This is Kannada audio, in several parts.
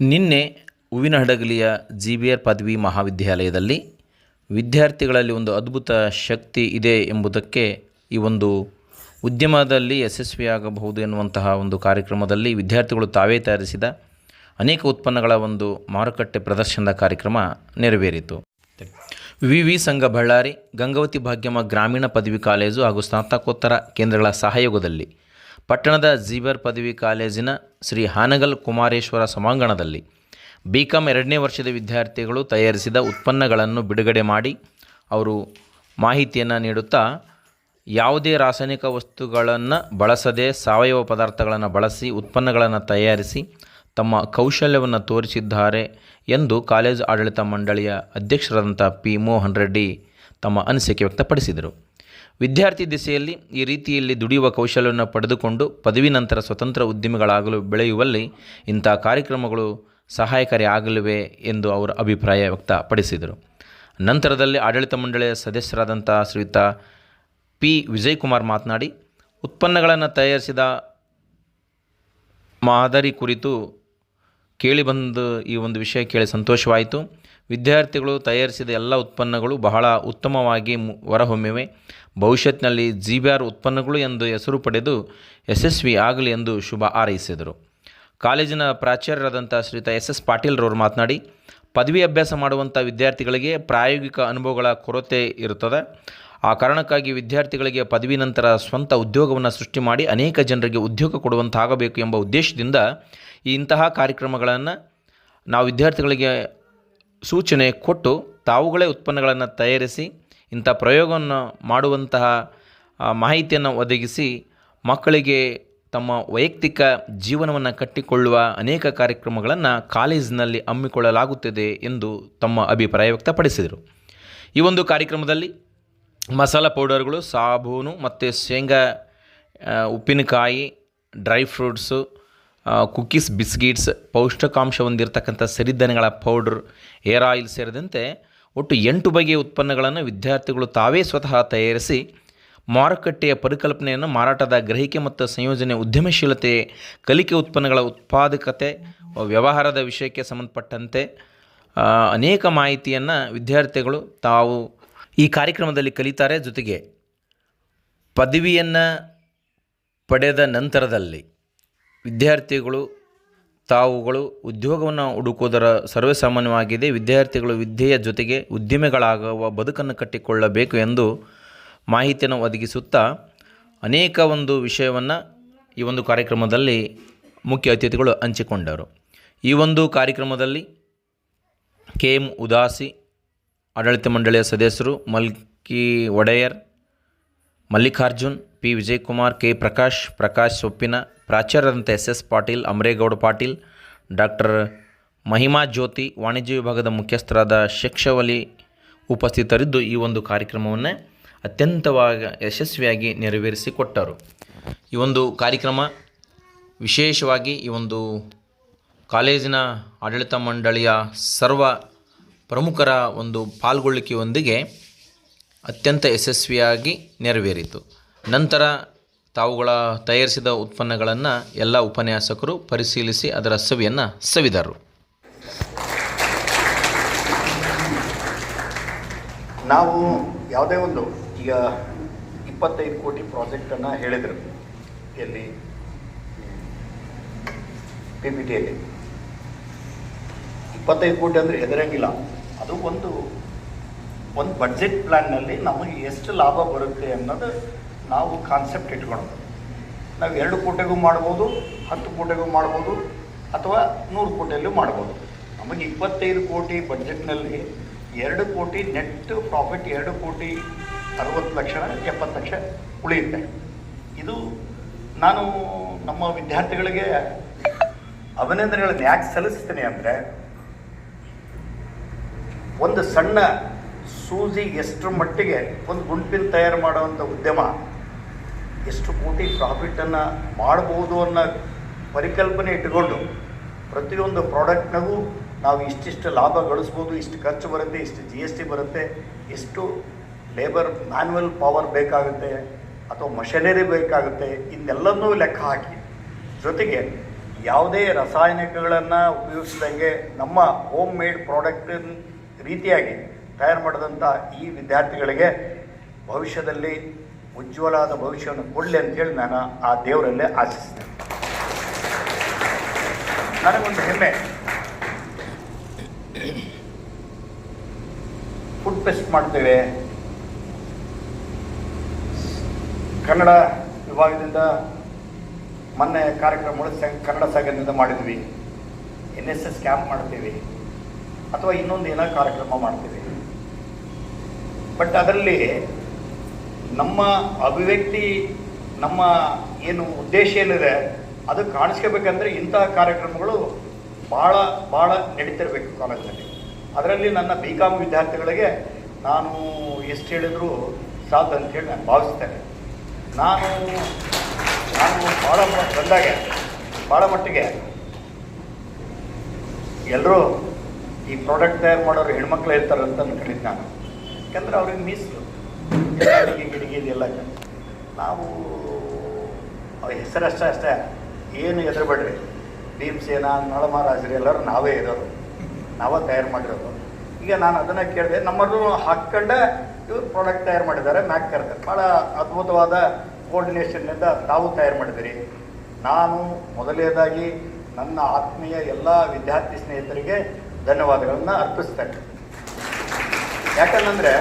ನಿನ್ನೆ ಹೂವಿನಹಡಗಲಿಯ ಜಿ ಬಿ ಆರ್ ಪದವಿ ಮಹಾವಿದ್ಯಾಲಯದಲ್ಲಿ ವಿದ್ಯಾರ್ಥಿಗಳಲ್ಲಿ ಒಂದು ಅದ್ಭುತ ಶಕ್ತಿ ಇದೆ ಎಂಬುದಕ್ಕೆ ಈ ಒಂದು ಉದ್ಯಮದಲ್ಲಿ ಯಶಸ್ವಿಯಾಗಬಹುದು ಎನ್ನುವಂತಹ ಒಂದು ಕಾರ್ಯಕ್ರಮದಲ್ಲಿ ವಿದ್ಯಾರ್ಥಿಗಳು ತಾವೇ ತಯಾರಿಸಿದ ಅನೇಕ ಉತ್ಪನ್ನಗಳ ಒಂದು ಮಾರುಕಟ್ಟೆ ಪ್ರದರ್ಶನದ ಕಾರ್ಯಕ್ರಮ ನೆರವೇರಿತು. ವಿ ವಿ ಸಂಘ ಬಳ್ಳಾರಿ, ಗಂಗಾವತಿ ಭಾಗ್ಯಮ ಗ್ರಾಮೀಣ ಪದವಿ ಕಾಲೇಜು ಹಾಗೂ ಸ್ನಾತಕೋತ್ತರ ಕೇಂದ್ರಗಳ ಸಹಯೋಗದಲ್ಲಿ, ಪಟ್ಟಣದ ಜೀಬರ್ ಪದವಿ ಕಾಲೇಜಿನ ಶ್ರೀ ಹಾನಗಲ್ ಕುಮಾರೇಶ್ವರ ಸಭಾಂಗಣದಲ್ಲಿ ಬಿ ಕಾಮ್ ಎರಡನೇ ವರ್ಷದ ವಿದ್ಯಾರ್ಥಿಗಳು ತಯಾರಿಸಿದ ಉತ್ಪನ್ನಗಳನ್ನು ಬಿಡುಗಡೆ ಮಾಡಿ, ಅವರು ಮಾಹಿತಿಯನ್ನು ನೀಡುತ್ತಾ, ಯಾವುದೇ ರಾಸಾಯನಿಕ ವಸ್ತುಗಳನ್ನು ಬಳಸದೆ ಸಾವಯವ ಪದಾರ್ಥಗಳನ್ನು ಬಳಸಿ, ಉತ್ಪನ್ನಗಳನ್ನು ತಯಾರಿಸಿ ತಮ್ಮ ಕೌಶಲ್ಯವನ್ನು ತೋರಿಸಿದ್ದಾರೆ ಎಂದು ಕಾಲೇಜು ಆಡಳಿತ ಮಂಡಳಿಯ ಅಧ್ಯಕ್ಷರಾದಂಥ ಪಿ ಮೋಹನ್ ರೆಡ್ಡಿ ತಮ್ಮ ಅನಿಸಿಕೆ ವ್ಯಕ್ತಪಡಿಸಿದರು. ವಿದ್ಯಾರ್ಥಿ ದಿಸೆಯಲ್ಲಿ ಈ ರೀತಿಯಲ್ಲಿ ದುಡಿಯುವ ಕೌಶಲ್ಯವನ್ನು ಪಡೆದುಕೊಂಡು ಪದವಿ ನಂತರ ಸ್ವತಂತ್ರ ಉದ್ಯಮಿಗಳಾಗಲು ಬೆಳೆಯುವಲ್ಲಿ ಇಂಥ ಕಾರ್ಯಕ್ರಮಗಳು ಸಹಾಯಕಾರಿ ಆಗಲಿವೆ ಎಂದು ಅವರು ಅಭಿಪ್ರಾಯ ವ್ಯಕ್ತಪಡಿಸಿದರು. ನಂತರದಲ್ಲಿ ಆಡಳಿತ ಮಂಡಳಿಯ ಸದಸ್ಯರಾದಂಥ ಶ್ರೀಯುತ ಪಿ ವಿಜಯಕುಮಾರ್ ಮಾತನಾಡಿ, ಉತ್ಪನ್ನಗಳನ್ನು ತಯಾರಿಸಿದ ಮಾದರಿ ಕುರಿತು ಕೇಳಿಬಂದು ಈ ಒಂದು ವಿಷಯ ಕೇಳಿ ಸಂತೋಷವಾಯಿತು. ವಿದ್ಯಾರ್ಥಿಗಳು ತಯಾರಿಸಿದ ಎಲ್ಲ ಉತ್ಪನ್ನಗಳು ಬಹಳ ಉತ್ತಮವಾಗಿ ಹೊರಹೊಮ್ಮಿವೆ. ಭವಿಷ್ಯತ್ನಲ್ಲಿ ಜಿ ಬಿ ಆರ್ ಉತ್ಪನ್ನಗಳು ಎಂದು ಹೆಸರು ಪಡೆದು ಯಶಸ್ವಿ ಆಗಲಿ ಎಂದು ಶುಭ ಹಾರೈಸಿದರು. ಕಾಲೇಜಿನ ಪ್ರಾಚಾರ್ಯರಾದಂಥ ಶ್ರೀತ ಎಸ್ ಎಸ್ ಪಾಟೀಲ್ರವರು ಮಾತನಾಡಿ ಪದವಿ ಅಭ್ಯಾಸ ಮಾಡುವಂಥ ವಿದ್ಯಾರ್ಥಿಗಳಿಗೆ ಪ್ರಾಯೋಗಿಕ ಅನುಭವಗಳ ಕೊರತೆ ಇರುತ್ತದೆ. ಆ ಕಾರಣಕ್ಕಾಗಿ ವಿದ್ಯಾರ್ಥಿಗಳಿಗೆ ಪದವಿ ನಂತರ ಸ್ವಂತ ಉದ್ಯೋಗವನ್ನು ಸೃಷ್ಟಿ ಮಾಡಿ ಅನೇಕ ಜನರಿಗೆ ಉದ್ಯೋಗ ಕೊಡುವಂತಾಗಬೇಕು ಎಂಬ ಉದ್ದೇಶದಿಂದ ಇಂತಹ ಕಾರ್ಯಕ್ರಮಗಳನ್ನು ನಾವು ವಿದ್ಯಾರ್ಥಿಗಳಿಗೆ ಸೂಚನೆ ಕೊಟ್ಟು ತಾವುಗಳೇ ಉತ್ಪನ್ನಗಳನ್ನು ತಯಾರಿಸಿ ಇಂಥ ಪ್ರಯೋಗವನ್ನು ಮಾಡುವಂತಹ ಮಾಹಿತಿಯನ್ನು ಒದಗಿಸಿ ಮಕ್ಕಳಿಗೆ ತಮ್ಮ ವೈಯಕ್ತಿಕ ಜೀವನವನ್ನು ಕಟ್ಟಿಕೊಳ್ಳುವ ಅನೇಕ ಕಾರ್ಯಕ್ರಮಗಳನ್ನು ಕಾಲೇಜಿನಲ್ಲಿ ಹಮ್ಮಿಕೊಳ್ಳಲಾಗುತ್ತದೆ ಎಂದು ತಮ್ಮ ಅಭಿಪ್ರಾಯ ವ್ಯಕ್ತಪಡಿಸಿದರು. ಈ ಒಂದು ಕಾರ್ಯಕ್ರಮದಲ್ಲಿ ಮಸಾಲ ಪೌಡರ್ಗಳು, ಸಾಬೂನು ಮತ್ತು ಶೇಂಗಾ ಉಪ್ಪಿನಕಾಯಿ, dry fruits cookies cookies, biscuits ಪೌಷ್ಟಿಕಾಂಶ ಹೊಂದಿರತಕ್ಕಂಥ ಸಿರಿಧಾನ್ಯಗಳ ಪೌಡ್ರ್, ಏರ್ ಆಯಿಲ್ ಸೇರಿದಂತೆ ಒಟ್ಟು ಎಂಟು ಬಗೆಯ ಉತ್ಪನ್ನಗಳನ್ನು ವಿದ್ಯಾರ್ಥಿಗಳು ತಾವೇ ಸ್ವತಃ ತಯಾರಿಸಿ ಮಾರುಕಟ್ಟೆಯ ಪರಿಕಲ್ಪನೆಯನ್ನು ಮಾರಾಟದ ಗ್ರಹಿಕೆ ಮತ್ತು ಸಂಯೋಜನೆ ಉದ್ಯಮಶೀಲತೆ, ಕಲಿಕೆ ಉತ್ಪನ್ನಗಳ ಉತ್ಪಾದಕತೆ, ವ್ಯವಹಾರದ ವಿಷಯಕ್ಕೆ ಸಂಬಂಧಪಟ್ಟಂತೆ ಅನೇಕ ಮಾಹಿತಿಯನ್ನು ವಿದ್ಯಾರ್ಥಿಗಳು ತಾವು ಈ ಕಾರ್ಯಕ್ರಮದಲ್ಲಿ ಕಲಿತಾರೆ. ಜೊತೆಗೆ ಪದವಿಯನ್ನು ಪಡೆದ ನಂತರದಲ್ಲಿ ವಿದ್ಯಾರ್ಥಿಗಳು, ತಾವುಗಳು ಉದ್ಯೋಗವನ್ನು ಹುಡುಕುವುದರ ಸರ್ವೇಸಾಮಾನ್ಯವಾಗಿದೆ. ವಿದ್ಯಾರ್ಥಿಗಳು ವಿದ್ಯೆಯ ಜೊತೆಗೆ ಉದ್ಯಮಿಗಳಾಗುವ ಬದುಕನ್ನು ಕಟ್ಟಿಕೊಳ್ಳಬೇಕು ಎಂದು ಮಾಹಿತಿಯನ್ನು ಒದಗಿಸುತ್ತಾ ಅನೇಕ ಒಂದು ವಿಷಯವನ್ನು ಈ ಒಂದು ಕಾರ್ಯಕ್ರಮದಲ್ಲಿ ಮುಖ್ಯ ಅತಿಥಿಗಳು ಹಂಚಿಕೊಂಡರು. ಈ ಒಂದು ಕಾರ್ಯಕ್ರಮದಲ್ಲಿ ಕೆ ಎಂ ಉದಾಸಿ, ಆಡಳಿತ ಮಂಡಳಿಯ ಸದಸ್ಯರು ಮಲ್ಕಿ ಒಡೆಯರ್, ಮಲ್ಲಿಕಾರ್ಜುನ್, ಪಿ ವಿಜಯಕುಮಾರ್, ಕೆ ಪ್ರಕಾಶ್ ಪ್ರಕಾಶ್ ಸೊಪ್ಪಿನ, ಪ್ರಾಚಾರ್ಯರಂತೆ S S Patil, Amaregowda Patil, doctor Mahima Jyoti, ವಾಣಿಜ್ಯ ವಿಭಾಗದ ಮುಖ್ಯಸ್ಥರಾದ ಶಿಕ್ಷವಲಿ ಉಪಸ್ಥಿತರಿದ್ದು ಈ ಒಂದು ಕಾರ್ಯಕ್ರಮವನ್ನು ಅತ್ಯಂತವಾಗಿ ಯಶಸ್ವಿಯಾಗಿ ನೆರವೇರಿಸಿಕೊಟ್ಟರು. ಈ ಒಂದು ಕಾರ್ಯಕ್ರಮ ವಿಶೇಷವಾಗಿ ಈ ಒಂದು ಕಾಲೇಜಿನ ಆಡಳಿತ ಮಂಡಳಿಯ ಸರ್ವ ಪ್ರಮುಖರ ಒಂದು ಪಾಲ್ಗೊಳ್ಳಿಕೆಯೊಂದಿಗೆ ಅತ್ಯಂತ ಯಶಸ್ವಿಯಾಗಿ ನೆರವೇರಿತು. ನಂತರ ತಾವುಗಳ ತಯಾರಿಸಿದ ಉತ್ಪನ್ನಗಳನ್ನು ಎಲ್ಲ ಉಪನ್ಯಾಸಕರು ಪರಿಶೀಲಿಸಿ ಅದರ ಸವಿಯನ್ನು ಸವಿದರು. ನಾವು ಯಾವುದೇ ಒಂದು ಈಗ ಇಪ್ಪತ್ತೈದು ಕೋಟಿ ಪ್ರಾಜೆಕ್ಟನ್ನು ಹೇಳಿದರು ಎಲ್ಲಿ? ಪಿ ಪಿ ಟಿಯಲ್ಲಿ ಇಪ್ಪತ್ತೈದು ಕೋಟಿ ಅಂದರೆ ಹೆದರಂಗಿಲ್ಲ. ಅದು ಒಂದು ಒಂದು ಬಡ್ಜೆಟ್ ಪ್ಲ್ಯಾನ್ನಲ್ಲಿ ನಮಗೆ ಎಷ್ಟು ಲಾಭ ಬರುತ್ತೆ ಅನ್ನೋದು ನಾವು ಕಾನ್ಸೆಪ್ಟ್ ಇಟ್ಕೊಳೋದು. ನಾವು ಎರಡು ಕೋಟಿಗೂ ಮಾಡ್ಬೋದು, ಹತ್ತು ಕೋಟಿಗೂ ಮಾಡ್ಬೋದು, ಅಥವಾ ನೂರು ಕೋಟಿಯಲ್ಲೂ ಮಾಡ್ಬೋದು. ನಮಗೆ ಇಪ್ಪತ್ತೈದು ಕೋಟಿ ಬಡ್ಜೆಟ್ನಲ್ಲಿ ಎರಡು ಕೋಟಿ ನೆಟ್ ಪ್ರಾಫಿಟ್ ಎರಡು ಕೋಟಿ ಅರವತ್ತು ಲಕ್ಷ ಎಪ್ಪತ್ತು ಲಕ್ಷ ಉಳಿಯುತ್ತೆ ಇದು ನಾನು ನಮ್ಮ ವಿದ್ಯಾರ್ಥಿಗಳಿಗೆ ಅಭಿನಂದನೆಗಳನ್ನು ಯಾಕೆ ಸಲ್ಲಿಸ್ತೀನಿ ಅಂದರೆ, ಒಂದು ಸಣ್ಣ ಸೂಜಿ ಎಷ್ಟರ ಮಟ್ಟಿಗೆ ಒಂದು ಗುಂಪಿನ ತಯಾರು ಮಾಡುವಂಥ ಉದ್ಯಮ ಎಷ್ಟು ಕೋಟಿ ಪ್ರಾಫಿಟನ್ನು ಮಾಡಬಹುದು ಅನ್ನೋ ಪರಿಕಲ್ಪನೆ ಇಟ್ಟುಕೊಂಡು ಪ್ರತಿಯೊಂದು ಪ್ರಾಡಕ್ಟ್ನಾಗೂ ನಾವು ಇಷ್ಟಿಷ್ಟು ಲಾಭ ಗಳಿಸ್ಬೋದು, ಇಷ್ಟು ಖರ್ಚು ಬರುತ್ತೆ, ಇಷ್ಟು ಜಿ ಎಸ್ ಟಿ ಬರುತ್ತೆ ಇಷ್ಟು ಲೇಬರ್ ಮ್ಯಾನ್ಯಲ್ ಪವರ್ ಬೇಕಾಗುತ್ತೆ ಅಥವಾ ಮಷಿನರಿ ಬೇಕಾಗುತ್ತೆ ಇದೆಲ್ಲನೂ ಲೆಕ್ಕ ಹಾಕಿ. ಜೊತೆಗೆ ಯಾವುದೇ ರಾಸಾಯನಿಕಗಳನ್ನು ಉಪಯೋಗಿಸಿದಂಗೆ ನಮ್ಮ ಹೋಮ್ ಮೇಡ್ ಪ್ರಾಡಕ್ಟ್ ರೀತಿಯಾಗಿ ತಯಾರು ಮಾಡಿದಂಥ ಈ ವಿದ್ಯಾರ್ಥಿಗಳಿಗೆ ಭವಿಷ್ಯದಲ್ಲಿ ಉಜ್ವಲವಾದ ಭವಿಷ್ಯವನ್ನು ಕೊಡಲಿ ಅಂತೇಳಿ ನಾನು ಆ ದೇವರಲ್ಲೇ ಆಶಿಸ್ತೇನೆ. ನನಗೊಂದು ಹೆಮ್ಮೆ. ಫುಡ್ ಫೆಸ್ಟ್ ಮಾಡ್ತೇವೆ. ಕನ್ನಡ ವಿಭಾಗದಿಂದ ಮೊನ್ನೆ ಕಾರ್ಯಕ್ರಮಗಳು ಕನ್ನಡ ಸಾಗರದಿಂದ ಮಾಡಿದ್ವಿ. ಎನ್ ಎಸ್ ಎಸ್ ಕ್ಯಾಂಪ್ ಮಾಡ್ತೀವಿ. ಅಥವಾ ಇನ್ನೊಂದು ಏನೋ ಕಾರ್ಯಕ್ರಮ ಮಾಡ್ತೀವಿ. ಬಟ್ ಅದರಲ್ಲಿ ನಮ್ಮ ಅಭಿವ್ಯಕ್ತಿ, ನಮ್ಮ ಏನು ಉದ್ದೇಶ ಏನಿದೆ, ಅದು ಕಾಣಿಸ್ಕೋಬೇಕಂದ್ರೆ ಇಂತಹ ಕಾರ್ಯಕ್ರಮಗಳು ಭಾಳ ಭಾಳ ನಡೀತಿರ್ಬೇಕು ಕಾಲೇಜಲ್ಲಿ. ಅದರಲ್ಲಿ ನನ್ನ ಬಿ ಕಾಮ್ ವಿದ್ಯಾರ್ಥಿಗಳಿಗೆ ನಾನು ಎಷ್ಟು ಹೇಳಿದರೂ ಸಾಧ್ಯ ಅಂತೇಳಿ ನಾನು ಭಾವಿಸ್ತೇನೆ. ನಾನು ನಾನು ಭಾಳ ಬಂದಾಗ ಭಾಳ ಮಟ್ಟಿಗೆ ಎಲ್ಲರೂ ಈ ಪ್ರಾಡಕ್ಟ್ ತಯಾರು ಮಾಡೋರು ಹೆಣ್ಮಕ್ಳು ಇರ್ತಾರೆ ಅಂತ ಅನ್ಕೊಂಡಿದ್ದು ನಾನು. ಯಾಕಂದ್ರೆ ಅವ್ರಿಗೆ ಮೀಸಲು ಅಡಿಗೆ ಗಿಡಿಗೆ ಇದೆಲ್ಲ ನಾವು ಅವ್ರ ಹೆಸರಷ್ಟೇ ಅಷ್ಟೇ ಏನು ಹೆದರ್ಬೇಡ್ರಿ. ಭೀಮಸೇನ, ನಳಮಹಾರಾಜರು ಎಲ್ಲರೂ ನಾವೇ ಇರೋರು ನಾವೇ ತಯಾರು ಮಾಡಿರೋದು. ಈಗ ನಾನು ಅದನ್ನು ಕೇಳಿದೆ, ನಮ್ಮದು ಹಾಕ್ಕೊಂಡೆ ಇವ್ರು ಪ್ರಾಡಕ್ಟ್ ತಯಾರು ಮಾಡಿದ್ದಾರೆ ಮ್ಯಾಕ್ ಕರೆದ. ಭಾಳ ಅದ್ಭುತವಾದ ಕೋರ್ಡಿನೇಷನ್ನಿಂದ ತಾವು ತಯಾರು ಮಾಡಿದಿರಿ ನಾನು ಮೊದಲನೇದಾಗಿ ನನ್ನ ಆತ್ಮೀಯ ಎಲ್ಲ ವಿದ್ಯಾರ್ಥಿ ಸ್ನೇಹಿತರಿಗೆ ಧನ್ಯವಾದಗಳನ್ನು ಅರ್ಪಿಸ್ತೇನೆ. ಯಾಕಂದ್ರೆ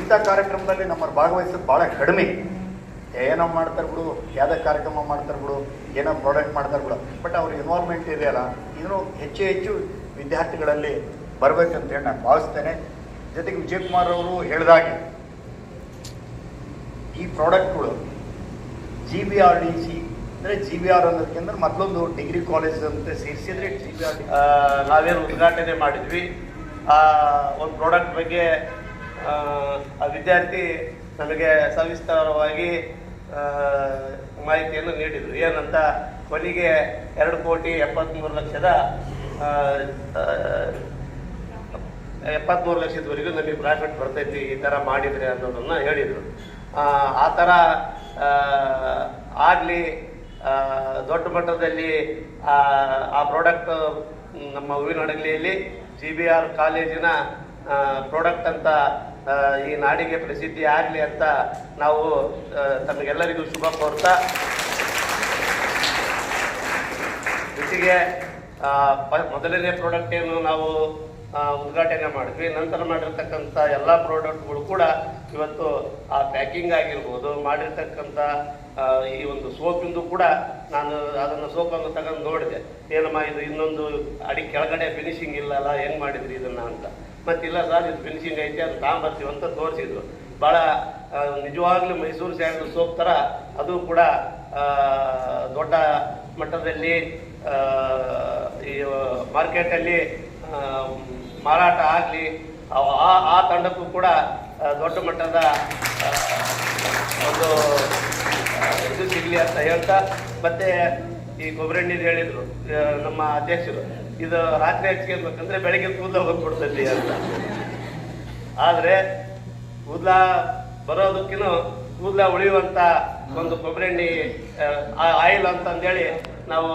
ಇಂಥ ಕಾರ್ಯಕ್ರಮದಲ್ಲಿ ನಮ್ಮ ಭಾಗವಹಿಸೋದು ಭಾಳ ಕಡಿಮೆ. ಏನೋ ಮಾಡ್ತಾರೆ ಬಿಡು, ಯಾವುದೇ ಕಾರ್ಯಕ್ರಮ ಮಾಡ್ತಾರೆ ಬಿಡು, ಏನೋ ಪ್ರಾಡಕ್ಟ್ ಮಾಡ್ತಾರೆ ಬಿಡು. ಬಟ್ ಅವ್ರ ಇನ್ವಾಲ್ವ್ಮೆಂಟ್ ಇದೆಯಲ್ಲ ಇನ್ನೂ ಹೆಚ್ಚು ಹೆಚ್ಚು ವಿದ್ಯಾರ್ಥಿಗಳಲ್ಲಿ ಬರಬೇಕಂತೇಳಿ ನಾನು ಭಾವಿಸ್ತೇನೆ. ಜೊತೆಗೆ ವಿಜಯಕುಮಾರ್ ಅವರು ಹೇಳಿದಾಗೆ ಈ ಪ್ರಾಡಕ್ಟ್ಗಳು G B R D C ಅಂದರೆ ಜಿ ಬಿ ಆರ್ ಅನ್ನೋದಕ್ಕಿಂತ ಮತ್ತೊಂದು ಡಿಗ್ರಿ ಕಾಲೇಜ್ ಅಂತ ಸೇರಿಸಿದ್ರೆ ಜಿ ಬಿ ಆರ್ ನಾವೇನು ಉದ್ಘಾಟನೆ ಮಾಡಿದ್ವಿ. ಒಂದು ಪ್ರಾಡಕ್ಟ್ ಬಗ್ಗೆ ಆ, ವಿದ್ಯಾರ್ಥಿ ನನಗೆ ಸವಿಸ್ತಾರವಾಗಿ ಮಾಹಿತಿಯನ್ನು ನೀಡಿದರು. ಏನಂತ ಕೊನೆಗೆ ಎರಡು ಕೋಟಿ ಎಪ್ಪತ್ತ್ಮೂರು ಲಕ್ಷದ ಎಪ್ಪತ್ತ್ಮೂರು ಲಕ್ಷದವರೆಗೂ ನಮಗೆ ಪ್ರಾಫಿಟ್ ಬರ್ತೈತಿ ಈ ಥರ ಮಾಡಿದ್ರೆ ಅನ್ನೋದನ್ನು ಹೇಳಿದರು. ಆ ಥರ ಆಗಲಿ ದೊಡ್ಡ ಮಟ್ಟದಲ್ಲಿ ಆ, ಪ್ರಾಡಕ್ಟ್ ನಮ್ಮ ಹೂವಿನ ಅಡಗಲಿಯಲ್ಲಿ ಜಿ ಬಿ ಆರ್ ಕಾಲೇಜಿನ ಪ್ರಾಡಕ್ಟ್ ಅಂತ ಈ ನಾಡಿಗೆ ಪ್ರಸಿದ್ಧಿ ಆಗಲಿ ಅಂತ ನಾವು ತಮಗೆಲ್ಲರಿಗೂ ಶುಭ ಕೋರ್ತಾ ಜೊತೆಗೆ ಮೊದಲನೇ ಪ್ರಾಡಕ್ಟ್ ಏನು ನಾವು ಉದ್ಘಾಟನೆ ಮಾಡಿದ್ವಿ. ನಂತರ ಮಾಡಿರ್ತಕ್ಕಂಥ ಎಲ್ಲ ಪ್ರಾಡಕ್ಟ್ಗಳು ಕೂಡ ಇವತ್ತು ಆ ಪ್ಯಾಕಿಂಗ್ ಆಗಿರ್ಬೋದು, ಮಾಡಿರ್ತಕ್ಕಂಥ ಈ ಒಂದು ಸೋಪಿಂದು ಕೂಡ ನಾನು ಅದನ್ನು ಸೋಪನ್ನು ತಗೊಂಡು ನೋಡಿದೆ. ಏನಮ್ಮ ಇದು ಇನ್ನೊಂದು ಅಡಿ ಕೆಳಗಡೆ ಫಿನಿಶಿಂಗ್ ಇಲ್ಲಲ್ಲ, ಹೆಂಗೆ ಮಾಡಿದ್ರಿ ಇದನ್ನು ಅಂತ. ಮತ್ತಿಲ್ಲ ಸರ್, ಇದು ಫಿನಿಶಿಂಗ್ ಐತೆ ಅದು ತಗೊಂಬರ್ತೀವಿ ಅಂತ ತೋರಿಸಿದ್ರು. ಭಾಳ ನಿಜವಾಗ್ಲೂ ಮೈಸೂರು ಸ್ಯಾಂಡಲ್ ಸೋಪ್ ಥರ ಅದು ಕೂಡ ದೊಡ್ಡ ಮಟ್ಟದಲ್ಲಿ ಈ ಮಾರ್ಕೆಟಲ್ಲಿ ಮಾರಾಟ ಆಗಲಿ ಆ ತಂಡಕ್ಕೂ ಕೂಡ ದೊಡ್ಡ ಮಟ್ಟದ ಒಂದು ಇದು ಸಿಗಲಿ ಅಂತ ಹೇಳ್ತಾ, ಮತ್ತೆ ಈ ಗೊಬ್ಬರಣ್ಣಿ ಹೇಳಿದ್ರು ನಮ್ಮ ಅಧ್ಯಕ್ಷರು. ಇದು ರಾತ್ರಿ ಹಚ್ಕೊಳ್ಬೇಕಂದ್ರೆ ಬೆಳಗ್ಗೆ ಕೂದಲ ಹೋಗ್ಬಿಡ್ತೈತಿ ಅಂತ. ಆದರೆ, ಕೂದಲ ಬರೋದಕ್ಕಿಂತ ಕೂದಲ ಉಳಿಯುವಂತ ಒಂದು ಕೊಬ್ಬರಿ ಎಣ್ಣೆ ಆಯಿಲ್ ಅಂತಂದೇಳಿ ನಾವು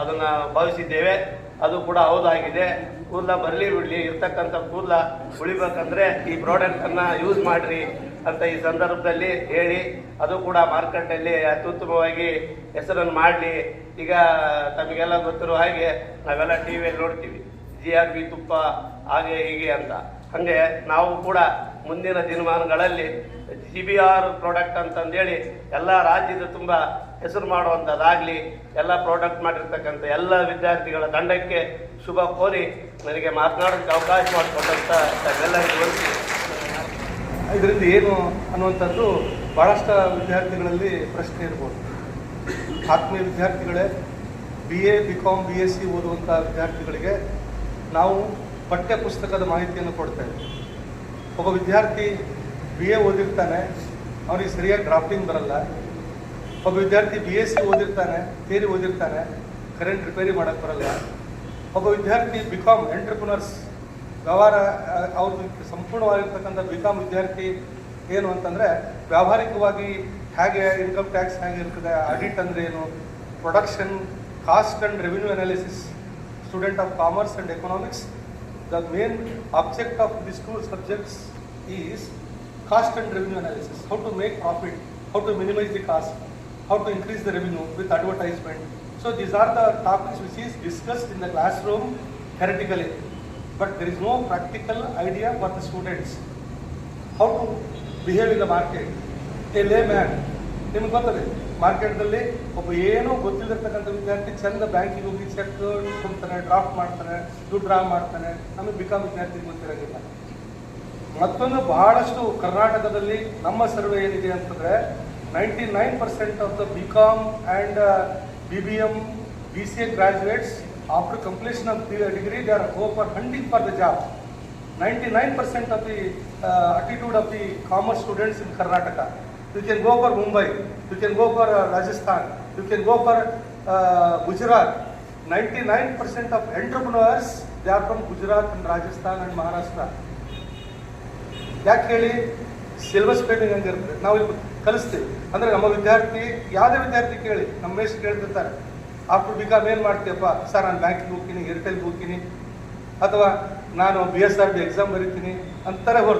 ಅದನ್ನ ಭಾವಿಸಿದ್ದೇವೆ. ಅದು ಕೂಡ ಹೌದಾಗಿದೆ. ಕೂದಲ ಬರಲಿ ಬಿಡಲಿ, ಇರ್ತಕ್ಕಂಥ ಕೂದಲ ಉಳಿಬೇಕಂದ್ರೆ ಈ ಪ್ರಾಡಕ್ಟನ್ನು ಯೂಸ್ ಮಾಡಿರಿ ಅಂತ ಈ ಸಂದರ್ಭದಲ್ಲಿ ಹೇಳಿ, ಅದು ಕೂಡ ಮಾರ್ಕೆಟಲ್ಲಿ ಅತ್ಯುತ್ತಮವಾಗಿ ಹೆಸರನ್ನು ಮಾಡಲಿ. ಈಗ ತಮಗೆಲ್ಲ ಗೊತ್ತಿರೋ ಹಾಗೆ ನಾವೆಲ್ಲ ಟಿ ವಿಯಲ್ಲಿ ನೋಡ್ತೀವಿ. ಜಿ ಆರ್ ಬಿ ತುಪ್ಪ, ಹಾಗೆ ಹೀಗೆ ಅಂತ. ಹಾಗೆ ನಾವು ಕೂಡ ಮುಂದಿನ ದಿನಮಾನಗಳಲ್ಲಿ ಜಿ ಬಿ ಆರ್ ಪ್ರಾಡಕ್ಟ್ ಅಂತಂದೇಳಿ ಎಲ್ಲ ರಾಜ್ಯದ ತುಂಬ ಹೆಸರು ಮಾಡುವಂಥದ್ದಾಗಲಿ ಎಲ್ಲ ಪ್ರಾಡಕ್ಟ್ ಮಾಡಿರ್ತಕ್ಕಂಥ ಎಲ್ಲ ವಿದ್ಯಾರ್ಥಿಗಳ ತಂಡಕ್ಕೆ ಶುಭ ಕೋರಿ ನನಗೆ ಮಾತನಾಡೋಕ್ಕೆ ಅವಕಾಶ ಮಾಡಿಕೊಂಡಂಥ ತಮ್ಮೆಲ್ಲರಿಗೂ ಇದರಿಂದ ಏನು ಅನ್ನುವಂಥದ್ದು ಭಾಳಷ್ಟು ವಿದ್ಯಾರ್ಥಿಗಳಲ್ಲಿ ಪ್ರಶ್ನೆ ಇರ್ಬೋದು. ಆತ್ಮೀಯ ವಿದ್ಯಾರ್ಥಿಗಳೇ B A B com B S C ಓದುವಂಥ ವಿದ್ಯಾರ್ಥಿಗಳಿಗೆ ನಾವು ಪಠ್ಯ ಪುಸ್ತಕದ ಮಾಹಿತಿಯನ್ನು ಕೊಡ್ತೇವೆ ಒಬ್ಬ ವಿದ್ಯಾರ್ಥಿ ಬಿ ಎ ಓದಿರ್ತಾನೆ, ಅವನಿಗೆ ಸರಿಯಾಗಿ ಡ್ರಾಫ್ಟಿಂಗ್ ಬರಲ್ಲ. ಒಬ್ಬ ವಿದ್ಯಾರ್ಥಿ ಬಿ ಎಸ್ ಸಿ ಓದಿರ್ತಾನೆ ಥೇರಿ ಓದಿರ್ತಾನೆ ಕರೆಂಟ್ ರಿಪೇರಿ ಮಾಡೋಕ್ಕೆ ಬರಲ್ಲ. ಒಬ್ಬ ವಿದ್ಯಾರ್ಥಿ ಬಿ ಕಾಮ್ ಎಂಟ್ರಪ್ರಿನರ್ಸ್ ವ್ಯವಹಾರ ಅವ್ರದ್ದು ಸಂಪೂರ್ಣವಾಗಿರ್ತಕ್ಕಂಥ ಬಿ ಕಾಮ್ ವಿದ್ಯಾರ್ಥಿ ಏನು ಅಂತಂದರೆ ವ್ಯಾವಹಾರಿಕವಾಗಿ ಹೇಗೆ ಇನ್ಕಮ್ ಟ್ಯಾಕ್ಸ್ ಹೇಗೆ ಇರ್ತದೆ ಆಡಿಟ್ ಅಂದರೆ ಏನು production cost and revenue analysis student of commerce and economics the main object of this two subjects is cost and revenue analysis how to make profit how to minimise the cost, how to increase the revenue with advertisement. So these are the topics which is discussed in the classroom theoretically, but there is no practical idea for the students. How to behave in the market. A layman, ನಿಮ್ಗೆ ಗೊತ್ತದೆ ಮಾರ್ಕೆಟ್ದಲ್ಲಿ ಒಬ್ಬ ಏನೋ ಗೊತ್ತಿಲ್ಲದಿರ್ತಕ್ಕಂಥ ವಿದ್ಯಾರ್ಥಿ ಚಂದ ಬ್ಯಾಂಕಿಗೆ ಹೋಗಿ ಚೆಕ್ ತುಂಬ್ತಾನೆ ಡ್ರಾಫ್ಟ್ ಮಾಡ್ತಾನೆ ದುಡ್ಡು ಡ್ರಾ ಮಾಡ್ತಾನೆ ನಮಗೆ ಬಿಕಾಮ್ ವಿದ್ಯಾರ್ಥಿಗೆ ಗೊತ್ತಿರೋದಿಲ್ಲ ಮತ್ತೊಂದು ಬಹಳಷ್ಟು ಕರ್ನಾಟಕದಲ್ಲಿ ನಮ್ಮ ಸರ್ವೆ ಏನಿದೆ ಅಂತಂದ್ರೆ ninety nine percent of the B com and B B M B C A graduates after completion of degree they are go for hunting for the job ninety nine percent of the attitude of the commerce students in Karnataka you can go for Mumbai you can go for Rajasthan you can go for Gujarat ninety nine percent of entrepreneurs they are from Gujarat and Rajasthan and Maharashtra ಯಾಕೆ ಹೇಳಿ ಸಿಲೆಬಸ್ ಪೇಂಟಿಂಗ್ ಹಂಗಿರ್ತದೆ ನಾವು ಇಲ್ಲಿ ಕಲಿಸ್ತೀವಿ. ಅಂದರೆ ನಮ್ಮ ವಿದ್ಯಾರ್ಥಿ, ಯಾವುದೇ ವಿದ್ಯಾರ್ಥಿ ಕೇಳಿ, ನಮ್ಮ ಮೇಸ್ಟ್ ಕೇಳ್ತಿರ್ತಾರೆ. ಆಫ್ಟರ್ ಬಿಕಾಮ್ ಏನು ಮಾಡ್ತೀಯಪ್ಪ? ಸರ್, ನಾನು ಬ್ಯಾಂಕಿಗೆ ಹೋಗ್ತೀನಿ ಏರ್ಟೆಲ್ಗೆ ಹೋಗ್ತೀನಿ. ಅಥವಾ ನಾನು B S R B exam ಬರೀತೀನಿ ಅಂತಾರೆ ಹೊರತು.